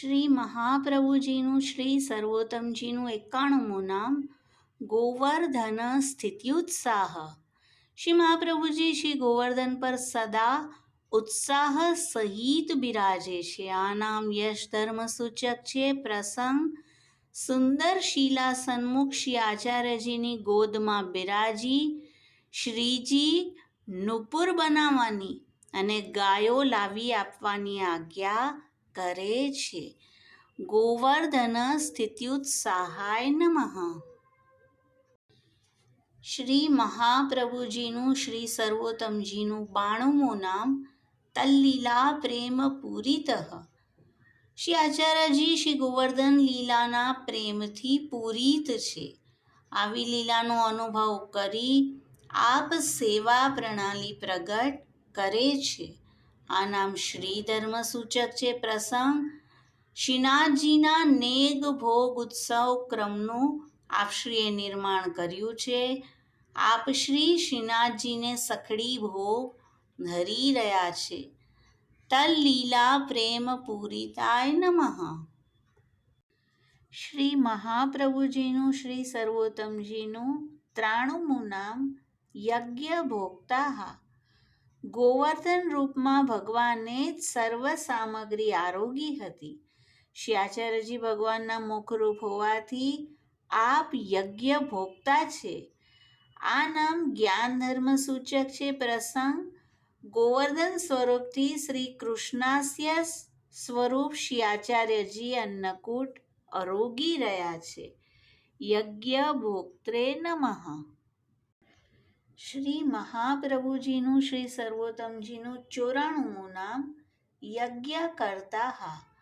શ્રી મહાપ્રભુજીનું, શ્રી સર્વોત્તમજીનું એકાણુંમું નામ ગોવર્ધન સ્થિત્યુત્સાહ. શ્રી મહાપ્રભુજી શ્રી ગોવર્ધન પર સદા ઉત્સાહ સહિત બિરાજે છે. આ નામ યશ ધર્મ સૂચક છે. પ્રસંગ સુંદર શીલા સન્મુખ શ્રી આચાર્યજીની ગોદમાં બિરાજી, શ્રીજી નુપુર બનાવવાની અને ગાયો લાવી આપવાની આજ્ઞા કરે છે. ગોવર્ધન સ્થિત્યુત્સાહાય નમઃ. શ્રી મહાપ્રભુજીનું, શ્રી સર્વોત્તમજીનું બાણુમું નામ તલ્લીલા પ્રેમ પૂરિતઃ. શ્રી આચાર્યજી શ્રી ગોવર્ધન લીલાના પ્રેમથી પૂરિત છે. આવી લીલાનો અનુભવ કરી આપ સેવા પ્રણાલી પ્રગટ કરે છે. આ નામ શ્રી ધર્મ સૂચક છે પ્રસંગ. શ્રીનાથજીના નેગ ભોગ ઉત્સવ ક્રમનું આપશ્રીએ નિર્માણ કર્યું છે. આપશ્રી શ્રીનાથજીને સખડી ભોગ ધરી રહ્યા છે. તલ લીલા પ્રેમ પૂરિતાય નમઃ. શ્રી મહાપ્રભુજીનું, શ્રી સર્વોત્તમજીનું ત્રાણુમું નામ યજ્ઞ ભોગતા ગોવર્ધન રૂપમાં ભગવાને જ સર્વ સામગ્રી આરોગી હતી. શ્યાચાર્યજી ભગવાનના મુખરૂપ હોવાથી આપ યજ્ઞ ભોગતા છે. આ નામ જ્ઞાન ધર્મ સૂચક છે. પ્રસંગ, ગોવર્ધન સ્વરૂપથી શ્રી કૃષ્ણાસ્ય સ્વરૂપ શ્રી અન્નકૂટ અરોગી રહ્યા છે. યજ્ઞ ભોક્ત્રે નમઃ. શ્રી મહાપ્રભુજીનું, શ્રી સર્વોત્તમજીનું ચોરાણુંમું નામ યજ્ઞ કરતા હા.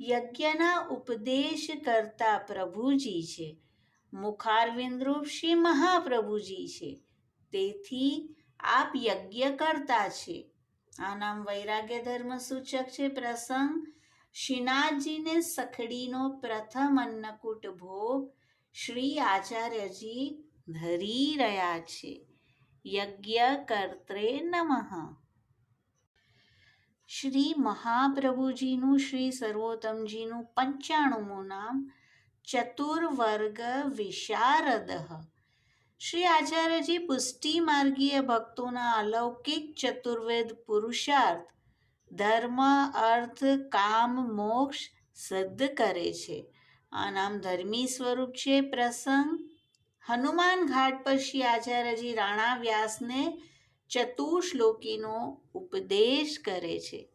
યજ્ઞના ઉપદેશ કરતા પ્રભુજી છે. મુખારવિંદ રૂપ શ્રી મહાપ્રભુજી છે. તેથી આપ યજ્ઞ કરતા છે. આ નામ વૈરાગ્ય ધર્મ સૂચક છે. પ્રસંગ, શ્રીનાથજીને સખડીનો પ્રથમ અન્નકૂટ ભોગ શ્રી આચાર્યજી ધરી રહ્યા છે. યજ્ઞ કર્ત્રે નમઃ. શ્રી મહાપ્રભુજીનું, શ્રી સર્વોત્તમજીનું પંચાણુંમું નામ ચતુર્વર્ગ વિશારદ. શ્રી આચાર્યજી પુષ્ટિ માર્ગીય ભક્તોના અલૌકિક ચતુર્વેદ પુરુષાર્થ, ધર્મ, અર્થ, કામ, મોક્ષ સિદ્ધ કરે છે. આ નામ ધર્મી સ્વરૂપ છે, પ્રસંગ હનુમાન ઘાટ પર શ્રી આચાર્યજી રાણા વ્યાસને ચતુશ્લોકીનો ઉપદેશ કરે છે.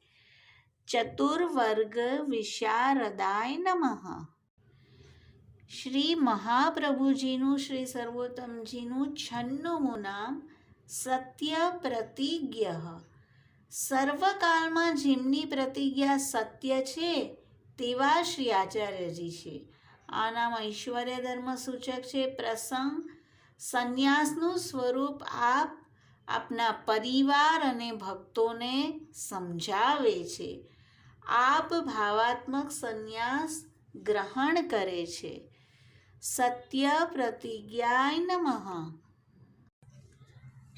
ચતુર્વર્ગ વિશારદાય નમઃ. શ્રી મહાપ્રભુજીનું, શ્રી સર્વોત્તમજીનું છન્નુમું નામ સત્ય પ્રતિજ્ઞ. સર્વકાળમાં જેમની પ્રતિજ્ઞા સત્ય છે, તેવા શ્રી આચાર્યજી છે. આ નામ ઐશ્વર્ય ધર્મ સૂચક છે. પ્રસંગ, સંન્યાસનું સ્વરૂપ આપ, આપના પરિવાર અને ભક્તોને સમજાવે છે. આપ ભાવાત્મક સંન્યાસ ગ્રહણ કરે છે. સત્ય પ્રતિજ્ઞાય નમઃ.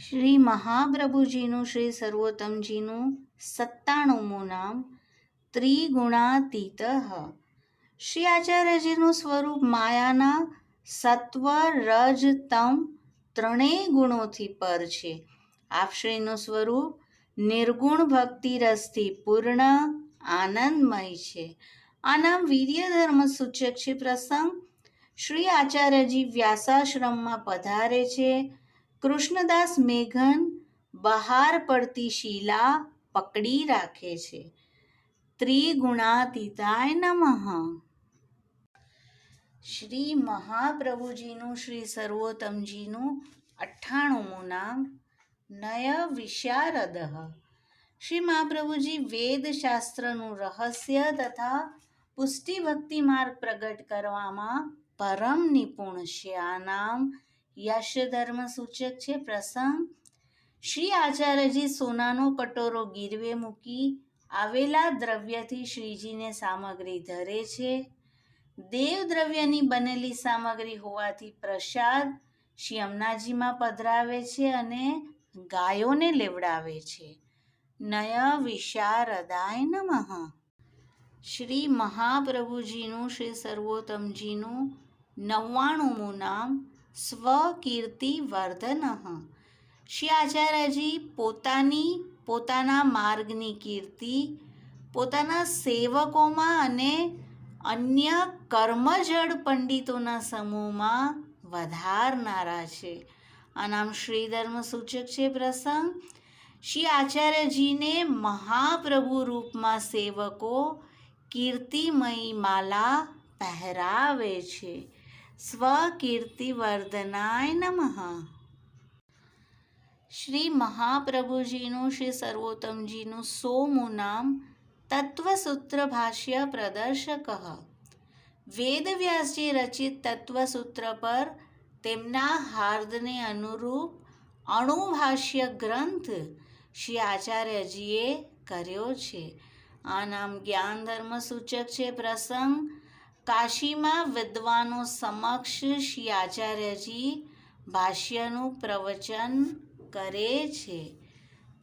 શ્રી મહાપ્રભુજીનું, શ્રી સર્વોત્તમજીનું સત્તાણુંમું નામ ત્રિગુણાતીત શ્રી આચાર્યજીનું સ્વરૂપ માયાના સત્વ, રજ, તમ ત્રણેય ગુણોથી પર છે. આપશ્રીનું સ્વરૂપ નિર્ગુણ ભક્તિ રસથી પૂર્ણ, આનંદમય છે. આના વીર્ય ધર્મ સૂચક છે. પ્રસંગ, શ્રી આચાર્યજી વ્યાસાશ્રમમાં પધારે છે. કૃષ્ણદાસ મેઘન બહાર પડતી શીલા પકડી રાખે છે. ત્રિગુણાતીતાય નમઃ. શ્રી મહાપ્રભુજીનું, શ્રી સર્વોત્તમજીનું અઠ્ઠાણુંમું નામ નય વિશારદ. શ્રી મહાપ્રભુજી વેદશાસ્ત્રનું રહસ્ય તથા પુષ્ટિ ભક્તિ માર્ગ પ્રગટ કરવામાં પરમ નિપુણ છે. આ નામ યશ ધર્મ સૂચક છે. પ્રસંગ, શ્રી આચાર્યજી સોનાનો કટોરો ગીરવે મૂકી આવેલા દ્રવ્યથી શ્રીજીને સામગ્રી ધરે છે. દેવ દ્રવ્યની બનેલી સામગ્રી હોવાથી પ્રસાદ શ્રી અમનાજીમાં પધરાવે છે અને ગાયોને લેવડાવે છે. નય વિશારદાય નમઃ. શ્રી મહાપ્રભુજીનું, શ્રી સર્વોત્તમજીનું નવ્વાણુંમું નામ સ્વકીર્તિ વર્ધન શ્રી આચાર્યજી પોતાની, પોતાના માર્ગની કીર્તિ, પોતાના સેવકોમાં અને અન્ય કર્મજળ પંડિતોના સમૂહમાં વધારનારા છે. આ નામ શ્રી ધર્મ સૂચક છે પ્રસંગ. શ્રી આચાર્યજીને મહાપ્રભુ રૂપમાં સેવકો કીર્તિમયી માલા પહેરાવે છે. સ્વકીર્તિવર્ધનાય નમઃ. શ્રી મહાપ્રભુજીનું, શ્રી સર્વોત્તમજીનું સોમું નામ તત્વસૂત્ર ભાષ્ય પ્રદર્શક વેદવ્યાસજી રચિત તત્વસૂત્ર પર તેમના હાર્દને અનુરૂપ અણુભાષ્ય ગ્રંથ શ્રી આચાર્યજીએ કર્યો છે. આ નામ જ્ઞાન ધર્મ સૂચક છે. પ્રસંગ, કાશીમાં વિદ્વાનો સમક્ષ શ્રી આચાર્યજી ભાષ્યનું પ્રવચન કરે છે.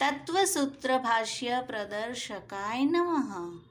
તત્વસૂત્ર ભાષ્ય પ્રદર્શકાય નમઃ